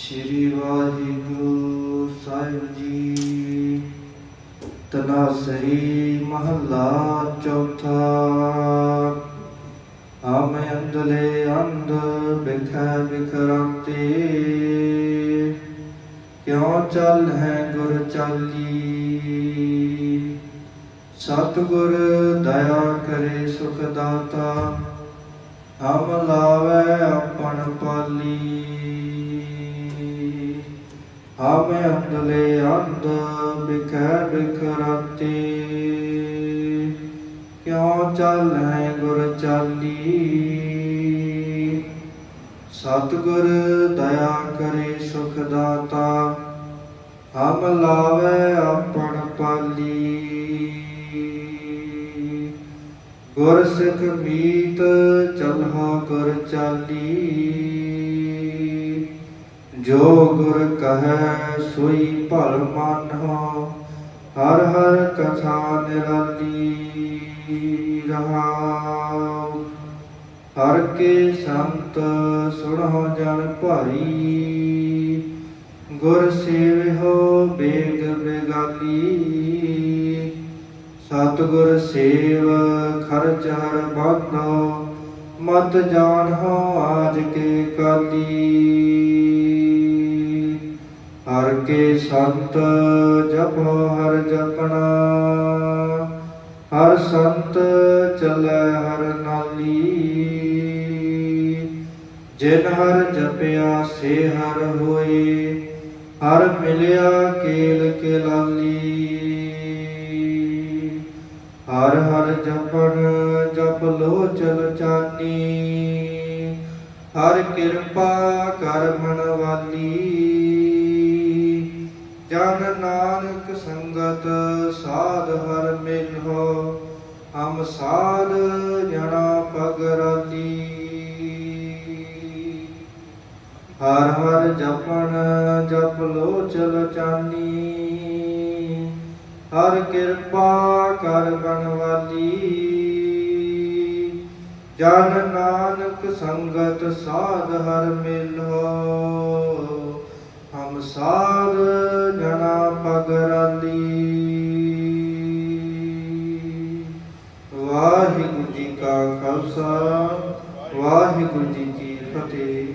ਸ੍ਰੀ ਵਾਹਿਗੁਰੂ ਸਾਹਿਬ ਜੀ। ਤਨਾਸਰੀ ਮਹੱਲਾ ਚੌਥਾ। ਆਮੇ ਅੰਦਲੇ ਅੰਧ ਬਿਖੈ ਬਿਖਰਾਤੇ। ਕਿਉ ਚੱਲ ਹੈ ਗੁਰ ਚਾਲੀ? ਸਤਿਗੁਰ ਦਇਆ ਕਰੇ ਸੁਖ ਦਾਤਾ ਹਮ ਲਾਵੇ ਆਪਣ ਪਾਲੀ। ਹਮ ਅੰਦਲੇ ਅੰਧ, ਬਿਖੈ ਬਿਖਰਾਤੇ। ਕਿਉ ਚੱਲ ਹੈ ਗੁਰ ਚਾਲੀ? ਸਤਿਗੁਰ ਦਇਆ ਕਰੇ ਸੁਖ ਦਾਤਾ, ਹਮ ਲਾਵੇ ਆਪਣ ਪਾਲੀ। ਗੁਰ ਸਿੱਖ ਮੀਤ ਚਲਹਾ ਗੁਰ ਚਾਲੀ। ਜੋ ਗੁਰ ਕਹੈ ਸੋਈ ਭਲ ਮਾਨਹੁ, ਹਰ ਹਰ ਕਥਾ ਨਿਰਾਲੀ ਰਹਾਉ। ਹਰ ਕੇ ਸੰਤ ਸੁਣੋ ਜਨ ਭਾਈ, ਗੁਰ ਸੇਵਿਓ ਬੇਗ ਬੇਗਾਲੀ। ਸਤਿਗੁਰ ਸੇਵ ਖਰਚ ਹਰ ਬਾਧੋ ਮਤ ਜਾਣੋ ਆਜ ਕੇ ਕਾਲੀ। ਹਰ ਕੇ ਸੰਤ ਜਪੋ ਹਰ ਜਪਣਾ, ਹਰ ਸੰਤ ਚਲੈ ਹਰ ਨਾਲੀ। ਜਿਨ ਹਰ ਜਪਿਆ ਸੇ ਹਰ ਹੋਏ, ਹਰ ਮਿਲਿਆ ਕੇਲ ਕੇ ਲਾਲੀ ਹਰ ਹਰ ਜਪਣ ਜਪ ਲੋ ਚਲ ਚਾਨੀ, ਹਰ ਕਿਰਪਾ ਕਰ ਮਨ ਵਾਲੀ। ਜਨ ਨਾਨਕ ਸੰਗਤ ਸਾਧ ਹਰ ਮਿਲੋ ਹਮ ਸਾਧ ਜਣਾ ਪਗਰਾਲੀ ਹਰ ਹਰ ਜਪਣ ਜਪ ਲੋ ਚਲ ਚਾਨੀ, ਹਰ ਕਿਰਪਾ ਕਰ ਬਨਵਾਲੀ ਜਨ ਨਾਨਕ ਸੰਗਤ ਸਾਧ ਹਰ ਮਿਲੋ ਹਮ ਸਾਧ ਜਨਾ ਪਗਰਾਲੀ ਵਾਹਿਗੁਰੂ ਜੀ ਕਾ ਖਾਲਸਾ ਵਾਹਿਗੁਰੂ ਜੀ ਕੀ ਫਤਿਹ।